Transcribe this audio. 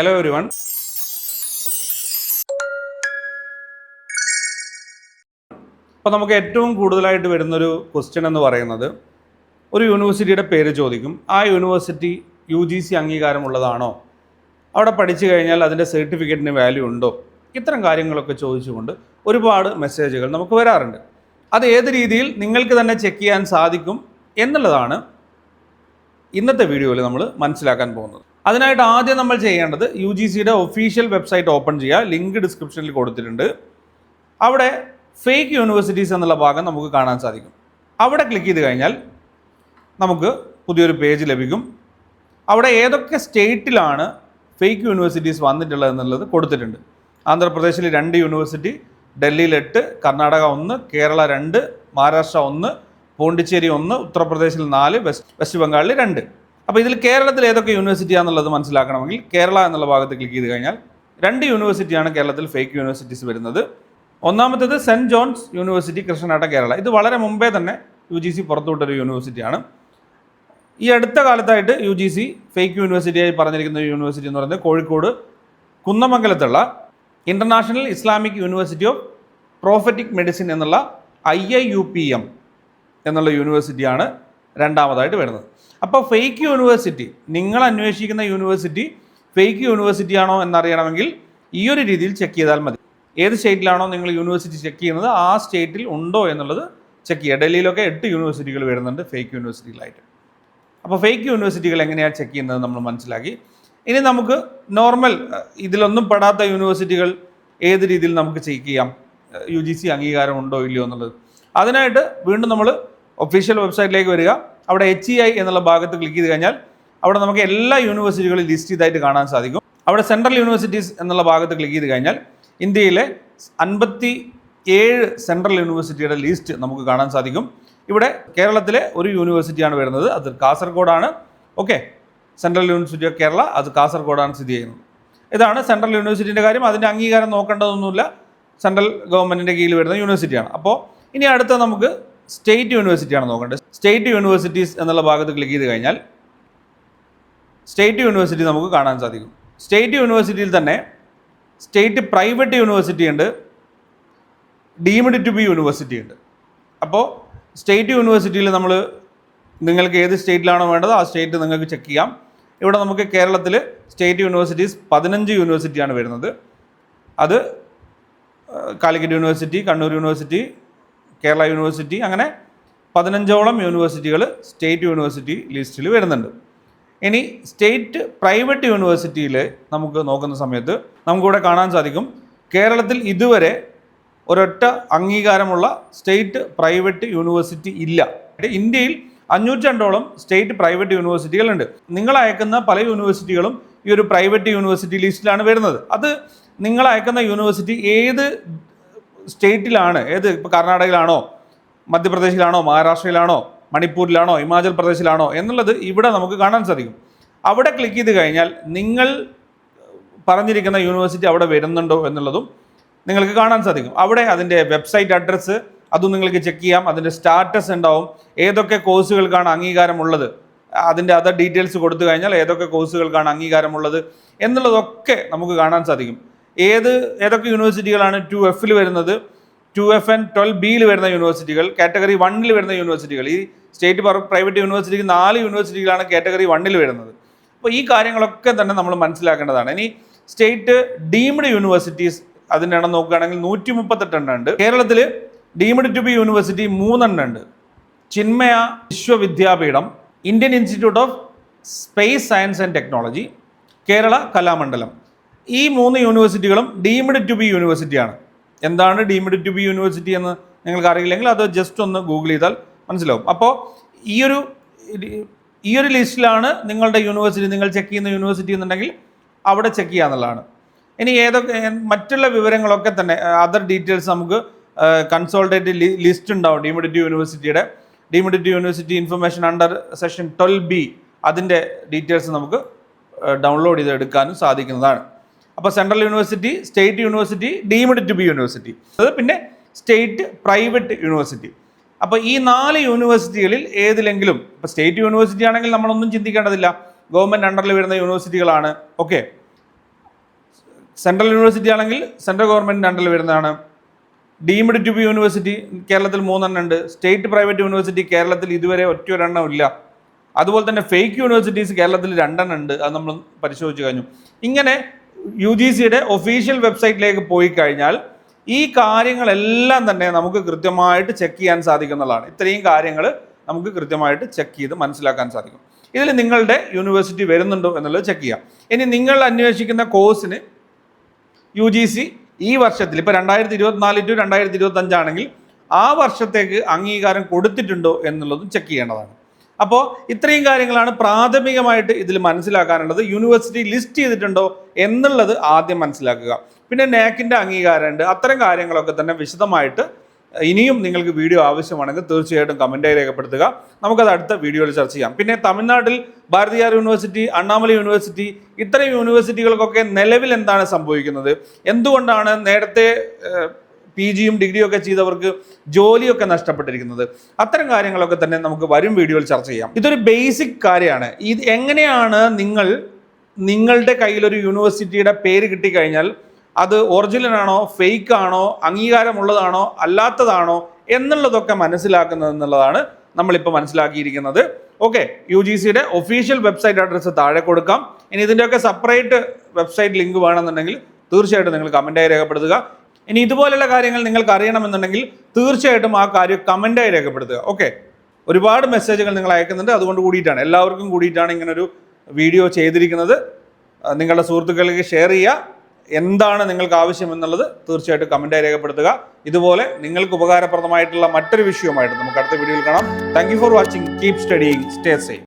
Hello every one അപ്പോൾ നമുക്ക് ഏറ്റവും കൂടുതലായിട്ട് വരുന്നൊരു ക്വസ്റ്റ്യൻ എന്ന് പറയുന്നത് ഒരു യൂണിവേഴ്സിറ്റിയുടെ പേര് ചോദിക്കും. ആ യൂണിവേഴ്സിറ്റി യു ജി സി അംഗീകാരമുള്ളതാണോ? അവിടെ പഠിച്ചു കഴിഞ്ഞാൽ അതിന്റെ സർട്ടിഫിക്കറ്റിന് വാല്യൂ ഉണ്ടോ? ഇത്തരം കാര്യങ്ങളൊക്കെ ചോദിച്ചുകൊണ്ട് ഒരുപാട് മെസ്സേജുകൾ നമുക്ക് വരാറുണ്ട്. അത് ഏത് രീതിയിൽ നിങ്ങൾക്ക് തന്നെ ചെക്ക് ചെയ്യാൻ സാധിക്കും എന്നുള്ളതാണ് ഇന്നത്തെ വീഡിയോയിൽ നമ്മൾ മനസ്സിലാക്കാൻ പോകുന്നത്. അതിനായിട്ട് ആദ്യം നമ്മൾ ചെയ്യേണ്ടത് യു ജി സിയുടെ ഒഫീഷ്യൽ വെബ്സൈറ്റ് ഓപ്പൺ ചെയ്യുക ലിങ്ക് ഡിസ്ക്രിപ്ഷനിൽ കൊടുത്തിട്ടുണ്ട്. അവിടെ ഫേക്ക് യൂണിവേഴ്സിറ്റീസ് എന്നുള്ള ഭാഗം നമുക്ക് കാണാൻ സാധിക്കും. അവിടെ ക്ലിക്ക് ചെയ്ത് കഴിഞ്ഞാൽ നമുക്ക് പുതിയൊരു പേജ് ലഭിക്കും. അവിടെ ഏതൊക്കെ സ്റ്റേറ്റിലാണ് ഫേക്ക് യൂണിവേഴ്സിറ്റീസ് വന്നിട്ടുള്ളത് എന്നുള്ളത് കൊടുത്തിട്ടുണ്ട്. ആന്ധ്രാപ്രദേശിൽ രണ്ട് യൂണിവേഴ്സിറ്റി ഡൽഹിയിൽ എട്ട് കർണാടക ഒന്ന് കേരള രണ്ട് മഹാരാഷ്ട്ര ഒന്ന് പോണ്ടിച്ചേരി ഒന്ന് ഉത്തർപ്രദേശിൽ നാല് വെസ്റ്റ് വെസ്റ്റ് ബംഗാളിൽ രണ്ട്. അപ്പോൾ ഇതിൽ കേരളത്തിൽ ഏതൊക്കെ യൂണിവേഴ്സിറ്റിയാണെന്നുള്ളത് മനസ്സിലാക്കണമെങ്കിൽ കേരള എന്നുള്ള ഭാഗത്ത് ക്ലിക്ക് ചെയ്ത് കഴിഞ്ഞാൽ രണ്ട് യൂണിവേഴ്സിറ്റിയാണ് കേരളത്തിൽ ഫേക്ക് യൂണിവേഴ്സിറ്റീസ് വരുന്നത്. ഒന്നാമത്തേത് സെന്റ് ജോൺസ് യൂണിവേഴ്സിറ്റി കൃഷ്ണനാട്ട കേരള. ഇത് വളരെ മുമ്പേ തന്നെ യു ജി സി പുറത്തുവിട്ടൊരു യൂണിവേഴ്സിറ്റിയാണ് ഈ അടുത്ത കാലത്തായിട്ട് യു ജി സി ഫേക്ക് യൂണിവേഴ്സിറ്റിയായി പറഞ്ഞിരിക്കുന്ന യൂണിവേഴ്സിറ്റി എന്ന് പറയുന്നത് Kozhikode കുന്നമംഗലത്തുള്ള international Islamic university of prophetic medicine എന്നുള്ള I I U P M എന്നുള്ള യൂണിവേഴ്സിറ്റിയാണ് രണ്ടാമതായിട്ട് വരുന്നത്. അപ്പോൾ ഫേക്ക് യൂണിവേഴ്സിറ്റി നിങ്ങൾ അന്വേഷിക്കുന്ന യൂണിവേഴ്സിറ്റി ഫേക്ക് യൂണിവേഴ്സിറ്റി ആണോ എന്നറിയണമെങ്കിൽ ഈ ഒരു രീതിയിൽ ചെക്ക് ചെയ്താൽ മതി. ഏത് സ്റ്റേറ്റിലാണോ നിങ്ങൾ യൂണിവേഴ്സിറ്റി ചെക്ക് ചെയ്യുന്നത് ആ സ്റ്റേറ്റിൽ ഉണ്ടോ എന്നുള്ളത് ചെക്ക് ചെയ്യുക. ഡൽഹിയിലൊക്കെ എട്ട് യൂണിവേഴ്സിറ്റികൾ വരുന്നുണ്ട് ഫേക്ക് യൂണിവേഴ്സിറ്റികളായിട്ട് അപ്പോൾ ഫേക്ക് യൂണിവേഴ്സിറ്റികൾ എങ്ങനെയാണ് ചെക്ക് ചെയ്യുന്നത് നമ്മൾ മനസ്സിലാക്കി. ഇനി നമുക്ക് നോർമൽ ഇതിലൊന്നും പെടാത്ത യൂണിവേഴ്സിറ്റികൾ ഏത് രീതിയിൽ നമുക്ക് ചെക്ക് ചെയ്യാം? യു ജി സി അംഗീകാരം ഉണ്ടോ ഇല്ലയോ എന്നുള്ളത്. അതിനായിട്ട് വീണ്ടും നമ്മൾ ഒഫീഷ്യൽ വെബ്സൈറ്റിലേക്ക് വരിക. അവിടെ എച്ച് ഇ ഐ എന്നുള്ള ഭാഗത്ത് ക്ലിക്ക് ചെയ്ത് കഴിഞ്ഞാൽ അവിടെ നമുക്ക് എല്ലാ യൂണിവേഴ്സിറ്റികളും ലിസ്റ്റ് ചെയ്തായിട്ട് കാണാൻ സാധിക്കും. അവിടെ സെൻട്രൽ യൂണിവേഴ്സിറ്റീസ് എന്നുള്ള ഭാഗത്ത് ക്ലിക്ക് ചെയ്ത് കഴിഞ്ഞാൽ ഇന്ത്യയിലെ അൻപത്തി ഏഴ് സെൻട്രൽ യൂണിവേഴ്സിറ്റിയുടെ ലിസ്റ്റ് നമുക്ക് കാണാൻ സാധിക്കും. ഇവിടെ കേരളത്തിലെ ഒരു യൂണിവേഴ്സിറ്റിയാണ് വരുന്നത്. അത് കാസർഗോഡാണ്. Okay central university of Kerala അത് കാസർഗോഡാണ് സ്ഥിതി ചെയ്യുന്നത്. ഇതാണ് സെൻട്രൽ യൂണിവേഴ്സിറ്റിന്റെ കാര്യം. അതിന്റെ അംഗീകാരം നോക്കേണ്ടതൊന്നുമില്ല. സെൻട്രൽ ഗവൺമെന്റിന്റെ കീഴിൽ വരുന്ന യൂണിവേഴ്സിറ്റിയാണ് അപ്പോൾ ഇനി അടുത്ത നമുക്ക് സ്റ്റേറ്റ് യൂണിവേഴ്സിറ്റിയാണ് നോക്കേണ്ടത്. സ്റ്റേറ്റ് യൂണിവേഴ്സിറ്റീസ് എന്നുള്ള ഭാഗത്ത് ക്ലിക്ക് ചെയ്ത് കഴിഞ്ഞാൽ സ്റ്റേറ്റ് യൂണിവേഴ്സിറ്റി നമുക്ക് കാണാൻ സാധിക്കും. സ്റ്റേറ്റ് യൂണിവേഴ്സിറ്റിയിൽ തന്നെ സ്റ്റേറ്റ് പ്രൈവറ്റ് യൂണിവേഴ്സിറ്റി ഉണ്ട് ഡീംഡ് ടു ബി യൂണിവേഴ്സിറ്റി ഉണ്ട്. അപ്പോൾ സ്റ്റേറ്റ് യൂണിവേഴ്സിറ്റിയിൽ നമ്മൾ നിങ്ങൾക്ക് ഏത് സ്റ്റേറ്റിലാണോ വേണ്ടത് ആ സ്റ്റേറ്റ് നിങ്ങൾക്ക് ചെക്ക് ചെയ്യാം. ഇവിടെ നമുക്ക് കേരളത്തിൽ സ്റ്റേറ്റ് യൂണിവേഴ്സിറ്റീസ് പതിനഞ്ച് യൂണിവേഴ്സിറ്റിയാണ് വരുന്നത്. അത് Calicut university Kannur university Kerala university അങ്ങനെ പതിനഞ്ചോളം യൂണിവേഴ്സിറ്റികൾ സ്റ്റേറ്റ് യൂണിവേഴ്സിറ്റി ലിസ്റ്റിൽ വരുന്നുണ്ട്. ഇനി സ്റ്റേറ്റ് പ്രൈവറ്റ് യൂണിവേഴ്സിറ്റിയിൽ നമുക്ക് നോക്കുന്ന സമയത്ത് നമുക്കിവിടെ കാണാൻ സാധിക്കും കേരളത്തിൽ ഇതുവരെ ഒരൊറ്റ അംഗീകാരമുള്ള സ്റ്റേറ്റ് പ്രൈവറ്റ് യൂണിവേഴ്സിറ്റി ഇല്ല. ഇന്ത്യയിൽ അഞ്ഞൂറ്റി രണ്ടോളം സ്റ്റേറ്റ് പ്രൈവറ്റ് യൂണിവേഴ്സിറ്റികളുണ്ട്. നിങ്ങൾ അയക്കുന്ന പല യൂണിവേഴ്സിറ്റികളും ഈ ഒരു പ്രൈവറ്റ് യൂണിവേഴ്സിറ്റി ലിസ്റ്റിലാണ് വരുന്നത്. അത് നിങ്ങൾ അയക്കുന്ന യൂണിവേഴ്സിറ്റി ഏത് സ്റ്റേറ്റിലാണ് ഏത് ഇപ്പോൾ കർണാടകയിലാണോ മധ്യപ്രദേശിലാണോ മഹാരാഷ്ട്രയിലാണോ മണിപ്പൂരിലാണോ ഹിമാചൽ പ്രദേശിലാണോ എന്നുള്ളത് ഇവിടെ നമുക്ക് കാണാൻ സാധിക്കും. അവിടെ ക്ലിക്ക് ചെയ്ത് കഴിഞ്ഞാൽ നിങ്ങൾ പറഞ്ഞിരിക്കുന്ന യൂണിവേഴ്സിറ്റി അവിടെ വരുന്നുണ്ടോ എന്നുള്ളതും നിങ്ങൾക്ക് കാണാൻ സാധിക്കും. അവിടെ അതിന്റെ വെബ്സൈറ്റ് അഡ്രസ്സ് അതും നിങ്ങൾക്ക് ചെക്ക് ചെയ്യാം. അതിന്റെ സ്റ്റാറ്റസ് ഉണ്ടാവും. ഏതൊക്കെ കോഴ്സുകൾക്കാണ് അംഗീകാരമുള്ളത്? അതിന്റെ അതർ ഡീറ്റെയിൽസ് കൊടുത്തു കഴിഞ്ഞാൽ ഏതൊക്കെ കോഴ്സുകൾക്കാണ് അംഗീകാരമുള്ളത് എന്നുള്ളതൊക്കെ നമുക്ക് കാണാൻ സാധിക്കും. ഏത് ഏതൊക്കെ യൂണിവേഴ്സിറ്റികളാണ് ടു എഫിൽ വരുന്നത്? ടു എഫ് എൻ ട്വൽവ് ബിയിൽ വരുന്ന യൂണിവേഴ്സിറ്റികൾ കാറ്റഗറി വണ്ണിൽ വരുന്ന യൂണിവേഴ്സിറ്റികൾ ഈ സ്റ്റേറ്റ് പ്രൈവറ്റ് യൂണിവേഴ്സിറ്റിക്ക് നാല് യൂണിവേഴ്സിറ്റികളാണ് കാറ്റഗറി വണ്ണിൽ വരുന്നത്. അപ്പോൾ ഈ കാര്യങ്ങളൊക്കെ തന്നെ നമ്മൾ മനസ്സിലാക്കേണ്ടതാണ്. ഇനി സ്റ്റേറ്റ് ഡീംഡ് യൂണിവേഴ്സിറ്റീസ് അതിന്റെ എണ്ണം നോക്കുകയാണെങ്കിൽ നൂറ്റി മുപ്പത്തെട്ട് എണ്ണം ഉണ്ട് കേരളത്തിൽ ഡീംഡ് ടു ബി യൂണിവേഴ്സിറ്റി മൂന്നെണ്ണം ഉണ്ട് Chinmaya Vishwavidyapeetham Indian institute of space science and technology Kerala Kalamandalam. ഈ മൂന്ന് യൂണിവേഴ്സിറ്റികളും ഡീംഡ് ടു ബി യൂണിവേഴ്സിറ്റിയാണ്. എന്താണ് ഡീംഡ് ടു ബി യൂണിവേഴ്സിറ്റി എന്ന് നിങ്ങൾക്ക് അറിയില്ലെങ്കിൽ അത് ജസ്റ്റ് ഒന്ന് ഗൂഗിൾ ചെയ്താൽ മനസ്സിലാവും. അപ്പോൾ ഈ ഒരു ഈ ഒരു ലിസ്റ്റിലാണ് നിങ്ങളുടെ യൂണിവേഴ്സിറ്റി നിങ്ങൾ ചെക്ക് ചെയ്യുന്ന യൂണിവേഴ്സിറ്റി എന്നുണ്ടെങ്കിൽ അവിടെ ചെക്ക് ചെയ്യുക എന്നുള്ളതാണ്. ഇനി ഏതൊക്കെ മറ്റുള്ള വിവരങ്ങളൊക്കെ തന്നെ അതർ ഡീറ്റെയിൽസ് നമുക്ക് കൺസോൾട്ടേറ്റ് ലിസ്റ്റ് ഉണ്ടാവും ടു യൂണിവേഴ്സിറ്റിയുടെ. To university information under section twelve B അതിന്റെ ഡീറ്റെയിൽസ് നമുക്ക് ഡൗൺലോഡ് ചെയ്ത് എടുക്കാനും സാധിക്കുന്നതാണ്. അപ്പോൾ central university state university deemed to be university. അത് പിന്നെ സ്റ്റേറ്റ് പ്രൈവറ്റ് യൂണിവേഴ്സിറ്റി. അപ്പോൾ ഈ നാല് യൂണിവേഴ്സിറ്റികളിൽ ഏതിലെങ്കിലും ഇപ്പോൾ സ്റ്റേറ്റ് യൂണിവേഴ്സിറ്റി ആണെങ്കിൽ നമ്മളൊന്നും ചിന്തിക്കേണ്ടതില്ല. ഗവൺമെന്റ് അണ്ടറിൽ വരുന്ന യൂണിവേഴ്സിറ്റികളാണ്. ഓക്കെ. സെൻട്രൽ യൂണിവേഴ്സിറ്റി ആണെങ്കിൽ സെൻട്രൽ ഗവൺമെന്റ് അണ്ടറിൽ വരുന്നതാണ്. ഡീംഡ് ടു ബി യൂണിവേഴ്സിറ്റി കേരളത്തിൽ മൂന്നെണ്ണം ഉണ്ട്. സ്റ്റേറ്റ് പ്രൈവറ്റ് യൂണിവേഴ്സിറ്റി കേരളത്തിൽ ഇതുവരെ ഒറ്റ ഒരെണ്ണം ഇല്ല. അതുപോലെ തന്നെ ഫേക്ക് യൂണിവേഴ്സിറ്റീസ് കേരളത്തിൽ രണ്ടെണ്ണം ഉണ്ട്. അത് നമ്മൾ പരിശോധിച്ച് കഴിഞ്ഞു. ഇങ്ങനെ യു ജി സിയുടെ ഒഫീഷ്യൽ വെബ്സൈറ്റിലേക്ക് പോയി കഴിഞ്ഞാൽ ഈ കാര്യങ്ങളെല്ലാം തന്നെ നമുക്ക് കൃത്യമായിട്ട് ചെക്ക് ചെയ്യാൻ സാധിക്കുന്നതാണ്. ഇത്രയും കാര്യങ്ങൾ നമുക്ക് കൃത്യമായിട്ട് ചെക്ക് ചെയ്ത് മനസ്സിലാക്കാൻ സാധിക്കും. ഇതിൽ നിങ്ങളുടെ യൂണിവേഴ്സിറ്റി വരുന്നുണ്ടോ എന്നുള്ളത് ചെക്ക് ചെയ്യാം. ഇനി നിങ്ങൾ അന്വേഷിക്കുന്ന കോഴ്സിന് യു ജി സി ഈ വർഷത്തിൽ ഇപ്പോൾ രണ്ടായിരത്തി ഇരുപത്തിനാല് ടു രണ്ടായിരത്തി ഇരുപത്തഞ്ചാണെങ്കിൽ ആ വർഷത്തേക്ക് അംഗീകാരം കൊടുത്തിട്ടുണ്ടോ എന്നുള്ളതും ചെക്ക് ചെയ്യേണ്ടതാണ്. അപ്പോൾ ഇത്രയും കാര്യങ്ങളാണ് പ്രാഥമികമായിട്ട് ഇതിൽ മനസ്സിലാക്കാനുള്ളത്. യൂണിവേഴ്സിറ്റി ലിസ്റ്റ് ചെയ്തിട്ടുണ്ടോ എന്നുള്ളത് ആദ്യം മനസ്സിലാക്കുക. പിന്നെ നാക്കിന്റെ അംഗീകാരമുണ്ട്. അത്തരം കാര്യങ്ങളൊക്കെ തന്നെ വിശദമായിട്ട് ഇനിയും നിങ്ങൾക്ക് വീഡിയോ ആവശ്യമാണെങ്കിൽ തീർച്ചയായിട്ടും കമന്റായി രേഖപ്പെടുത്തുക. നമുക്കത് അടുത്ത വീഡിയോയിൽ ചർച്ച ചെയ്യാം. പിന്നെ തമിഴ്നാട്ടിൽ ഭാരതിയാർ യൂണിവേഴ്സിറ്റി അണ്ണാമല യൂണിവേഴ്സിറ്റി ഇത്തരം യൂണിവേഴ്സിറ്റികൾക്കൊക്കെ നിലവിൽ എന്താണ് സംഭവിക്കുന്നത്? എന്തുകൊണ്ടാണ് നേരത്തെ പി ജിയും ഡിഗ്രിയും ഒക്കെ ചെയ്തവർക്ക് ജോലിയൊക്കെ നഷ്ടപ്പെട്ടിരിക്കുന്നത്. അത്തരം കാര്യങ്ങളൊക്കെ തന്നെ നമുക്ക് വരും വീഡിയോയിൽ ചർച്ച ചെയ്യാം. ഇതൊരു ബേസിക് കാര്യമാണ്. ഇത് എങ്ങനെയാണ് നിങ്ങൾ നിങ്ങളുടെ കയ്യിലൊരു യൂണിവേഴ്സിറ്റിയുടെ പേര് കിട്ടിക്കഴിഞ്ഞാൽ അത് ഒറിജിനൽ ആണോ ഫേക്ക് ആണോ അംഗീകാരമുള്ളതാണോ അല്ലാത്തതാണോ എന്നുള്ളതൊക്കെ മനസ്സിലാക്കുന്നത് എന്നുള്ളതാണ് നമ്മളിപ്പോൾ മനസ്സിലാക്കിയിരിക്കുന്നത്. ഓക്കെ യു ജി സിയുടെ ഒഫീഷ്യൽ വെബ്സൈറ്റ് അഡ്രസ്സ് താഴെ കൊടുക്കാം. ഇനി ഇതിന്റെയൊക്കെ സെപ്പറേറ്റ് വെബ്സൈറ്റ് ലിങ്ക് വേണമെന്നുണ്ടെങ്കിൽ തീർച്ചയായിട്ടും നിങ്ങൾ കമന്റായി രേഖപ്പെടുത്തുക. ഇനി ഇതുപോലുള്ള കാര്യങ്ങൾ നിങ്ങൾക്ക് അറിയണമെന്നുണ്ടെങ്കിൽ തീർച്ചയായിട്ടും ആ കാര്യം കമന്റായി രേഖപ്പെടുത്തുക. ഓക്കെ ഒരുപാട് മെസ്സേജുകൾ നിങ്ങൾ അയക്കുന്നുണ്ട്. അതുകൊണ്ട് കൂടിയിട്ടാണ്. എല്ലാവർക്കും കൂടിയിട്ടാണ് ഇങ്ങനൊരു വീഡിയോ ചെയ്തിരിക്കുന്നത്. നിങ്ങളുടെ സുഹൃത്തുക്കളിലേക്ക് ഷെയർ ചെയ്യുക. എന്താണ് നിങ്ങൾക്ക് ആവശ്യം എന്നുള്ളത് തീർച്ചയായിട്ടും കമന്റായി രേഖപ്പെടുത്തുക. ഇതുപോലെ നിങ്ങൾക്ക് ഉപകാരപ്രദമായിട്ടുള്ള മറ്റൊരു വിഷയവുമായിട്ട് നമുക്ക് അടുത്ത വീഡിയോയിൽ കാണാം. Thank for watching keep studying stay safe